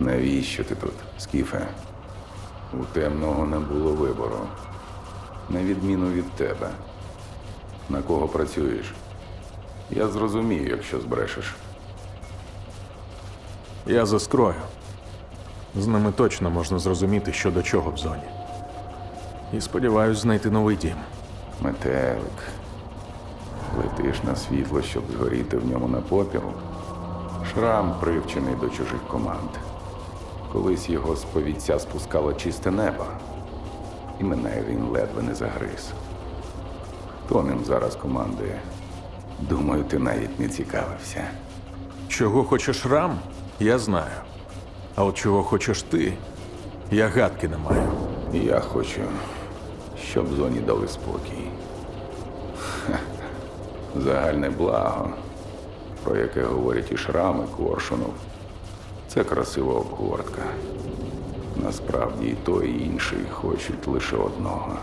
Навіщо ти тут, Скіфе? У темного не було вибору. На відміну від тебе. На кого працюєш? Я зрозумію, якщо збрешеш. Я за скрою. З ними точно можна зрозуміти, що до чого в зоні. І сподіваюсь знайти новий дім. Метелик. Летиш на світло, щоб згоріти в ньому на попіл. Шрам привчений до чужих команд. Колись його з повіця спускало чисте небо, і мене він ледве не загриз. Хто ним зараз командує? Думаю, ти навіть не цікавився. Чого хочеш рам, я знаю. А от чого хочеш ти, я гадки не маю. Я хочу, щоб зоні дали спокій. Ха. Загальне благо, про яке говорять і шрами Коршунов, це красива обгортка. Насправді і той, і інший хочуть лише одного,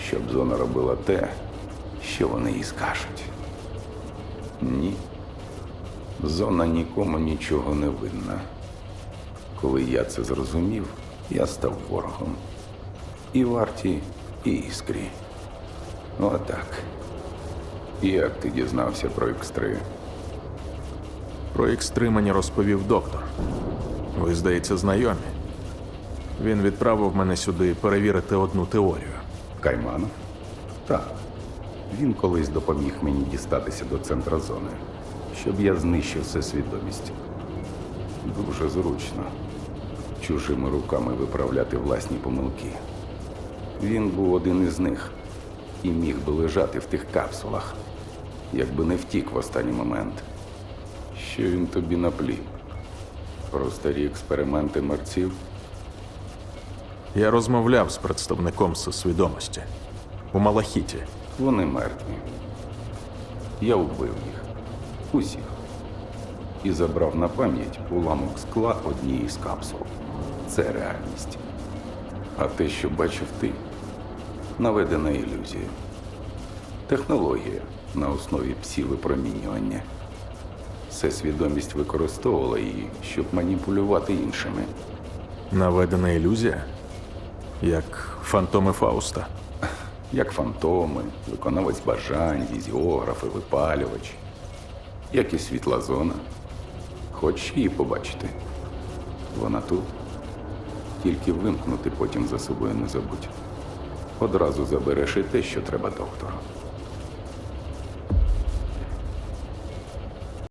щоб зона робила те, що вони їй скажуть. Ні. Зона нікому нічого не винна. Коли я це зрозумів, я став ворогом. І варті, і іскрі. Отак. Як ти дізнався про X3? Про X3 мені розповів доктор. Ви, здається, знайомі. Він відправив мене сюди перевірити одну теорію. Кайманов? Так. Він колись допоміг мені дістатися до центра зони, щоб я знищив все свідомість. Дуже зручно чужими руками виправляти власні помилки. Він був один із них і міг би лежати в тих капсулах, якби не втік в останній момент. Що він тобі наплів? Про старі експерименти мерців? Я розмовляв з представником свідомості у Малахіті. Вони мертві. Я вбив їх. Усіх. І забрав на пам'ять уламок скла однієї з капсул. Це реальність. А те, що бачив ти, наведена ілюзія. Технологія на основі псі-випромінювання. Все свідомість використовувала її, щоб маніпулювати іншими. Наведена ілюзія, як фантоми Фауста. як фантоми, виконавець бажань, візіографи, випалювач, як і світла зона. Хочеш її побачити? Вона тут. Тільки вимкнути потім за собою не забудь. Одразу забереш і те, що треба доктору.